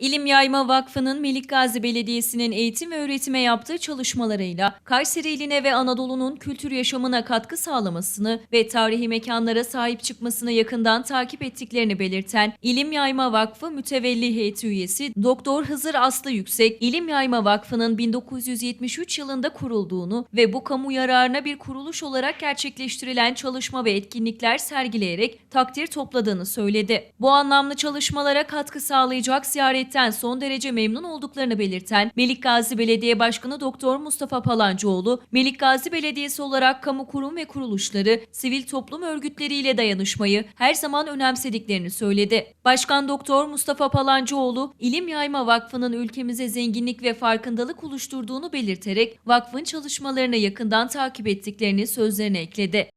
İlim Yayma Vakfı'nın Melik Gazi Belediyesi'nin eğitim ve öğretime yaptığı çalışmalarıyla Kayseri iline ve Anadolu'nun kültür yaşamına katkı sağlamasını ve tarihi mekanlara sahip çıkmasını yakından takip ettiklerini belirten İlim Yayma Vakfı Mütevelli Heyeti üyesi Doktor Hızır Aslı Yüksek, İlim Yayma Vakfı'nın 1973 yılında kurulduğunu ve bu kamu yararına bir kuruluş olarak gerçekleştirilen çalışma ve etkinlikler sergileyerek takdir topladığını söyledi. Bu anlamlı çalışmalara katkı sağlayacak ziyaretten son derece memnun olduklarını belirten Melik Gazi Belediye Başkanı Doktor Mustafa Palancıoğlu, Melik Gazi Belediyesi olarak kamu kurum ve kuruluşları, sivil toplum örgütleriyle dayanışmayı her zaman önemsediklerini söyledi. Başkan Doktor Mustafa Palancıoğlu, İlim Yayma Vakfı'nın ülkemize zenginlik ve farkındalık oluşturduğunu belirterek vakfın çalışmalarını yakından takip ettiklerini sözlerine ekledi.